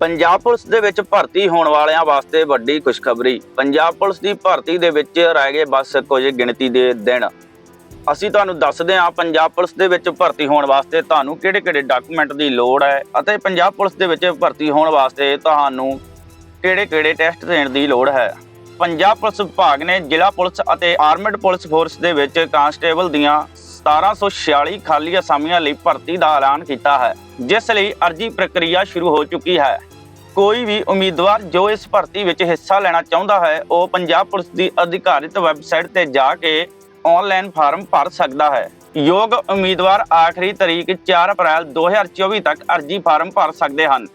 Punjab police ਦੇ ਵਿੱਚ ਭਰਤੀ ਹੋਣ ਵਾਲਿਆਂ ਵਾਸਤੇ ਵੱਡੀ ਖੁਸ਼ਖਬਰੀ। ਪੰਜਾਬ ਪੁਲਿਸ ਦੀ ਭਰਤੀ ਦੇ ਵਿੱਚ ਰਹਿ ਗਏ ਬਸ ਕੁਝ ਗਿਣਤੀ ਦੇ ਦਿਨ। ਅਸੀਂ ਤੁਹਾਨੂੰ ਦੱਸਦੇ ਹਾਂ ਪੰਜਾਬ ਪੁਲਿਸ ਦੇ ਵਿੱਚ ਭਰਤੀ ਹੋਣ ਵਾਸਤੇ ਤੁਹਾਨੂੰ ਕਿਹੜੇ-ਕਿਹੜੇ ਡਾਕੂਮੈਂਟ ਦੀ ਲੋੜ ਹੈ ਅਤੇ ਪੰਜਾਬ ਪੁਲਿਸ ਦੇ ਵਿੱਚ ਭਰਤੀ ਹੋਣ ਵਾਸਤੇ ਤੁਹਾਨੂੰ ਕਿਹੜੇ-ਕਿਹੜੇ ਟੈਸਟ ਦੇਣ ਦੀ ਲੋੜ ਹੈ। ਪੰਜਾਬ ਪੁਲਿਸ ਵਿਭਾਗ ਨੇ ਜ਼ਿਲ੍ਹਾ ਪੁਲਿਸ ਅਤੇ ਆਰਮਡ ਪੁਲਿਸ ਫੋਰਸ ਦੇ ਵਿੱਚ ਕਾਂਸਟੇਬਲ ਦੀਆਂ 1746 ਖਾਲੀ ਅਸਾਮੀਆਂ ਲਈ ਭਰਤੀ ਦਾ ਐਲਾਨ ਕੀਤਾ ਹੈ, ਜਿਸ ਲਈ ਅਰਜੀ ਪ੍ਰਕਿਰਿਆ ਸ਼ੁਰੂ ਹੋ ਚੁੱਕੀ ਹੈ। ਕੋਈ ਵੀ ਉਮੀਦਵਾਰ ਜੋ ਇਸ ਭਰਤੀ ਵਿੱਚ ਹਿੱਸਾ ਲੈਣਾ ਚਾਹੁੰਦਾ ਹੈ, ਉਹ ਪੰਜਾਬ ਪੁਲਿਸ ਦੀ ਅਧਿਕਾਰਿਤ ਵੈਬਸਾਈਟ ਤੇ ਜਾ ਕੇ ਆਨਲਾਈਨ ਫਾਰਮ ਭਰ ਸਕਦਾ ਹੈ। ਯੋਗ ਉਮੀਦਵਾਰ ਆਖਰੀ ਤਰੀਕ 4 ਅਪ੍ਰੈਲ 2024 ਤੱਕ ਅਰਜੀ ਫਾਰਮ ਭਰ ਸਕਦੇ ਹਨ।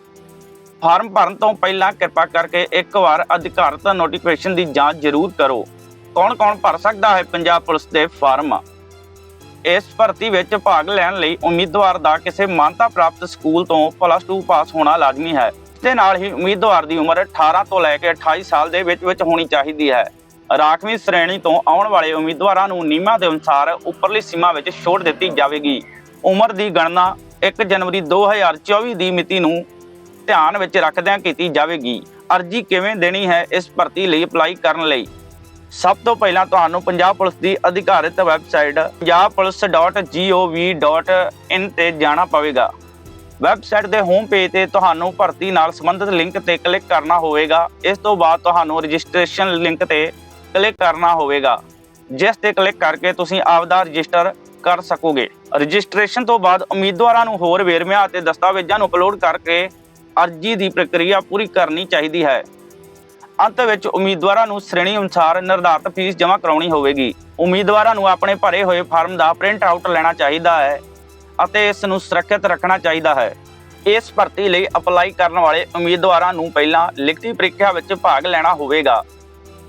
ਫਾਰਮ ਭਰਨ ਤੋਂ ਪਹਿਲਾਂ ਕਿਰਪਾ ਕਰਕੇ ਇੱਕ ਵਾਰ ਅਧਿਕਾਰਤ ਨੋਟੀਫਿਕੇਸ਼ਨ ਦੀ ਜਾਂਚ ਜ਼ਰੂਰ ਕਰੋ। ਕੌਣ-ਕੌਣ ਭਰ ਸਕਦਾ ਹੈ ਪੰਜਾਬ ਪੁਲਿਸ ਦੇ ਫਾਰਮ? ਇਸ ਭਰਤੀ ਵਿੱਚ ਭਾਗ ਲੈਣ ਲਈ ਉਮੀਦਵਾਰ ਦਾ ਕਿਸੇ ਮਾਨਤਾ ਪ੍ਰਾਪਤ ਸਕੂਲ ਤੋਂ ਪਲੱਸ 2 ਪਾਸ ਹੋਣਾ ਲਾਜ਼ਮੀ ਹੈ। ਦੇ ਨਾਲ ਹੀ ਉਮੀਦਵਾਰ ਦੀ ਉਮਰ 18 ਤੋਂ ਲੈ ਕੇ 28 ਸਾਲ ਦੇ ਵਿੱਚ ਵਿੱਚ ਹੋਣੀ ਚਾਹੀਦੀ ਹੈ। ਰਾਖਵੀਂ ਸ਼੍ਰੇਣੀ ਤੋਂ ਆਉਣ ਵਾਲੇ ਉਮੀਦਵਾਰਾਂ ਨੂੰ ਨਿਯਮਾਂ ਦੇ ਅਨੁਸਾਰ ਉੱਪਰਲੀ ਸੀਮਾ ਵਿੱਚ ਛੋੜ ਦਿੱਤੀ ਜਾਵੇਗੀ। ਉਮਰ ਦੀ ਗਣਨਾ 1 ਜਨਵਰੀ 2024 ਦੀ ਮਿਤੀ ਨੂੰ ਧਿਆਨ ਵਿੱਚ ਰੱਖਦਿਆਂ ਕੀਤੀ ਜਾਵੇਗੀ। ਅਰਜੀ ਕਿਵੇਂ ਦੇਣੀ ਹੈ ਇਸ ਭਰਤੀ ਲਈ ਅਪਲਾਈ ਕਰਨ ਲਈ? ਸਭ ਤੋਂ ਪਹਿਲਾਂ ਤੁਹਾਨੂੰ ਪੰਜਾਬ ਪੁਲਿਸ ਦੀ ਅਧਿਕਾਰਿਤ ਵੈਬਸਾਈਟ punjabpolice.gov.in ਤੇ ਜਾਣਾ ਪਵੇਗਾ। ਵੈਬਸਾਈਟ ਦੇ ਹੋਮ ਪੇਜ ਤੇ ਤੁਹਾਨੂੰ ਭਰਤੀ ਨਾਲ ਸੰਬੰਧਿਤ ਲਿੰਕ ਤੇ ਕਲਿੱਕ ਕਰਨਾ ਹੋਵੇਗਾ। ਇਸ ਤੋਂ ਬਾਅਦ ਤੁਹਾਨੂੰ ਰਜਿਸਟ੍ਰੇਸ਼ਨ ਲਿੰਕ ਤੇ ਕਲਿੱਕ ਕਰਨਾ ਹੋਵੇਗਾ। ਜਿਸ ਤੇ ਕਲਿੱਕ ਕਰਕੇ ਤੁਸੀਂ ਆਪਦਾ ਰਜਿਸਟਰ ਕਰ ਸਕੋਗੇ। ਰਜਿਸਟ੍ਰੇਸ਼ਨ ਤੋਂ ਬਾਅਦ ਉਮੀਦਵਾਰਾਂ ਨੂੰ ਹੋਰ ਵੇਰਵਿਆਂ ਅਤੇ ਦਸਤਾਵੇਜ਼ਾਂ ਨੂੰ ਅਪਲੋਡ ਕਰਕੇ ਅਰਜੀ ਦੀ ਪ੍ਰਕਿਰਿਆ ਪੂਰੀ ਕਰਨੀ ਚਾਹੀਦੀ ਹੈ। ਅੰਤ ਵਿੱਚ ਉਮੀਦਵਾਰਾਂ ਨੂੰ ਸ਼੍ਰੇਣੀ ਅਨੁਸਾਰ ਨਿਰਧਾਰਤ ਫੀਸ ਜਮ੍ਹਾਂ ਕਰਾਉਣੀ ਹੋਵੇਗੀ। ਉਮੀਦਵਾਰਾਂ ਨੂੰ ਆਪਣੇ ਭਰੇ ਹੋਏ ਫਾਰਮ ਦਾ ਪ੍ਰਿੰਟ ਆਊਟ ਲੈਣਾ ਚਾਹੀਦਾ ਹੈ। ਅਤੇ ਇਸ ਨੂੰ ਸੁਰੱਖਿਅਤ ਰੱਖਣਾ ਚਾਹੀਦਾ ਹੈ। ਇਸ ਭਰਤੀ ਲਈ ਅਪਲਾਈ ਕਰਨ ਵਾਲੇ ਉਮੀਦਵਾਰਾਂ ਨੂੰ ਪਹਿਲਾਂ ਲਿਖਤੀ ਪ੍ਰੀਖਿਆ ਵਿੱਚ ਭਾਗ ਲੈਣਾ ਹੋਵੇਗਾ।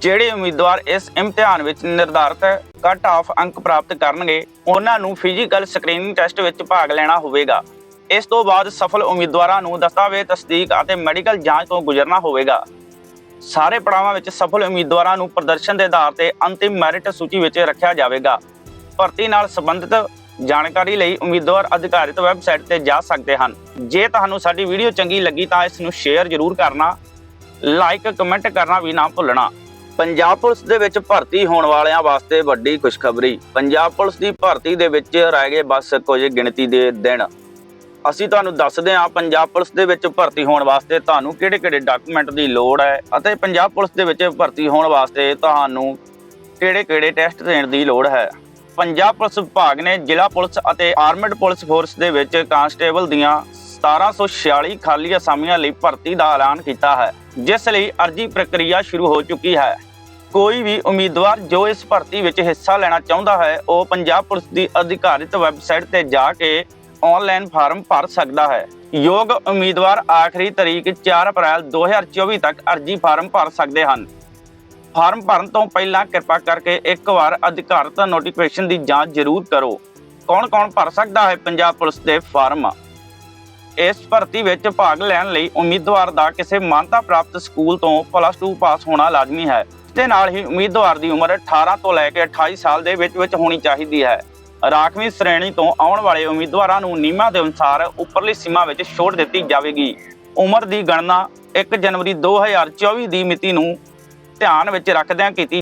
ਜਿਹੜੇ ਉਮੀਦਵਾਰ ਇਸ ਇਮਤਿਹਾਨ ਵਿੱਚ ਨਿਰਧਾਰਤ ਕੱਟ ਆਫ ਅੰਕ ਪ੍ਰਾਪਤ ਕਰਨਗੇ, ਉਹਨਾਂ ਨੂੰ ਫਿਜ਼ੀਕਲ ਸਕਰੀਨਿੰਗ ਟੈਸਟ ਵਿੱਚ ਭਾਗ ਲੈਣਾ ਹੋਵੇਗਾ। ਇਸ ਤੋਂ ਬਾਅਦ ਸਫਲ ਉਮੀਦਵਾਰਾਂ ਨੂੰ ਦਸਤਾਵੇਜ਼ ਤਸਦੀਕ ਅਤੇ ਮੈਡੀਕਲ ਜਾਂਚ ਤੋਂ ਗੁਜ਼ਰਨਾ ਹੋਵੇਗਾ। ਸਾਰੇ ਪੜਾਵਾਂ ਵਿੱਚ ਸਫਲ ਉਮੀਦਵਾਰਾਂ ਨੂੰ ਪ੍ਰਦਰਸ਼ਨ ਦੇ ਆਧਾਰ ਤੇ ਅੰਤਿਮ ਮੈਰਿਟ ਸੂਚੀ ਵਿੱਚ ਰੱਖਿਆ ਜਾਵੇਗਾ। ਭਰਤੀ ਨਾਲ ਸੰਬੰਧਿਤ ਜਾਣਕਾਰੀ ਲਈ ਉਮੀਦਵਾਰ ਅਧਿਕਾਰਿਤ ਵੈਬਸਾਈਟ ਤੇ ਜਾ ਸਕਦੇ ਹਨ। ਜੇ ਤੁਹਾਨੂੰ ਸਾਡੀ ਵੀਡੀਓ ਚੰਗੀ ਲੱਗੀ ਤਾਂ ਇਸ ਨੂੰ ਸ਼ੇਅਰ ਜ਼ਰੂਰ ਕਰਨਾ, ਲਾਈਕ, ਕਮੈਂਟ ਕਰਨਾ ਵੀ ਨਾ ਭੁੱਲਣਾ। ਪੰਜਾਬ ਪੁਲਿਸ ਦੇ ਵਿੱਚ ਭਰਤੀ ਹੋਣ ਵਾਲਿਆਂ ਵਾਸਤੇ ਵੱਡੀ ਖੁਸ਼ਖਬਰੀ। ਪੰਜਾਬ ਪੁਲਿਸ ਦੀ ਭਰਤੀ ਦੇ ਵਿੱਚ ਰਹਿ ਗਏ ਬਸ ਕੁਝ ਗਿਣਤੀ ਦੇ ਦਿਨ। ਅਸੀਂ ਤੁਹਾਨੂੰ ਦੱਸਦੇ ਹਾਂ, ਪੰਜਾਬ ਪੁਲਿਸ ਦੇ ਵਿੱਚ ਭਰਤੀ ਹੋਣ ਵਾਸਤੇ ਤੁਹਾਨੂੰ ਕਿਹੜੇ-ਕਿਹੜੇ ਡਾਕੂਮੈਂਟ ਦੀ ਲੋੜ ਹੈ ਅਤੇ ਪੰਜਾਬ ਪੁਲਿਸ ਦੇ ਵਿੱਚ ਭਰਤੀ ਹੋਣ ਵਾਸਤੇ ਤੁਹਾਨੂੰ ਕਿਹੜੇ-ਕਿਹੜੇ ਟੈਸਟ ਦੇਣ ਦੀ ਲੋੜ ਹੈ। ਪੰਜਾਬ ਪੁਲਿਸ ਵਿਭਾਗ ਨੇ ਜ਼ਿਲ੍ਹਾ ਪੁਲਿਸ ਅਤੇ ਆਰਮਡ ਪੁਲਿਸ ਫੋਰਸ ਦੇ ਵਿੱਚ ਕਾਂਸਟੇਬਲ ਦੀਆਂ 1746 ਖਾਲੀ ਅਸਾਮੀਆਂ ਲਈ ਭਰਤੀ ਦਾ ਐਲਾਨ ਕੀਤਾ ਹੈ, ਜਿਸ ਲਈ ਅਰਜੀ ਪ੍ਰਕਿਰਿਆ ਸ਼ੁਰੂ ਹੋ ਚੁੱਕੀ ਹੈ। ਕੋਈ ਵੀ ਉਮੀਦਵਾਰ ਜੋ ਇਸ ਭਰਤੀ ਵਿੱਚ ਹਿੱਸਾ ਲੈਣਾ ਚਾਹੁੰਦਾ ਹੈ, ਉਹ ਪੰਜਾਬ ਪੁਲਿਸ ਦੀ ਅਧਿਕਾਰਿਤ ਵੈਬਸਾਈਟ ਤੇ ਜਾ ਕੇ ਆਨਲਾਈਨ ਫਾਰਮ ਭਰ ਸਕਦਾ ਹੈ। ਯੋਗ ਉਮੀਦਵਾਰ ਆਖਰੀ ਤਰੀਕ 4 ਅਪ੍ਰੈਲ 2024 ਤੱਕ ਅਰਜੀ ਫਾਰਮ ਭਰ ਸਕਦੇ ਹਨ। ਫਾਰਮ ਭਰਨ ਤੋਂ ਪਹਿਲਾਂ ਕਿਰਪਾ ਕਰਕੇ ਇੱਕ ਵਾਰ ਅਧਿਕਾਰਤ ਨੋਟੀਫਿਕੇਸ਼ਨ ਦੀ ਜਾਂਚ ਜ਼ਰੂਰ ਕਰੋ। ਕੌਣ-ਕੌਣ ਭਰ ਸਕਦਾ ਹੈ ਪੰਜਾਬ ਪੁਲਿਸ ਦੇ ਫਾਰਮ? ਇਸ ਭਰਤੀ ਵਿੱਚ ਭਾਗ ਲੈਣ ਲਈ ਉਮੀਦਵਾਰ ਦਾ ਕਿਸੇ ਮਾਨਤਾ ਪ੍ਰਾਪਤ ਸਕੂਲ ਤੋਂ ਪਲੱਸ 2 ਪਾਸ ਹੋਣਾ ਲਾਜ਼ਮੀ ਹੈ। ਇਸ ਦੇ ਨਾਲ ਹੀ ਉਮੀਦਵਾਰ ਦੀ ਉਮਰ 18 ਤੋਂ ਲੈ ਕੇ 28 ਸਾਲ ਦੇ ਵਿੱਚ ਵਿੱਚ ਹੋਣੀ ਚਾਹੀਦੀ ਹੈ। ਰਾਖਵੀਂ ਸ਼੍ਰੇਣੀ ਤੋਂ ਆਉਣ ਵਾਲੇ ਉਮੀਦਵਾਰਾਂ ਨੂੰ ਨਿਯਮਾਂ ਦੇ ਅਨੁਸਾਰ ਉੱਪਰਲੀ ਸੀਮਾ ਵਿੱਚ ਛੋਟ ਦਿੱਤੀ ਜਾਵੇਗੀ। ਉਮਰ ਦੀ ਗਣਨਾ 1 ਜਨਵਰੀ 2024 ਦੀ ਮਿਤੀ ਨੂੰ ਧਿਆਨ ਵਿੱਚ ਰੱਖਦਿਆਂ ਕੀਤੀ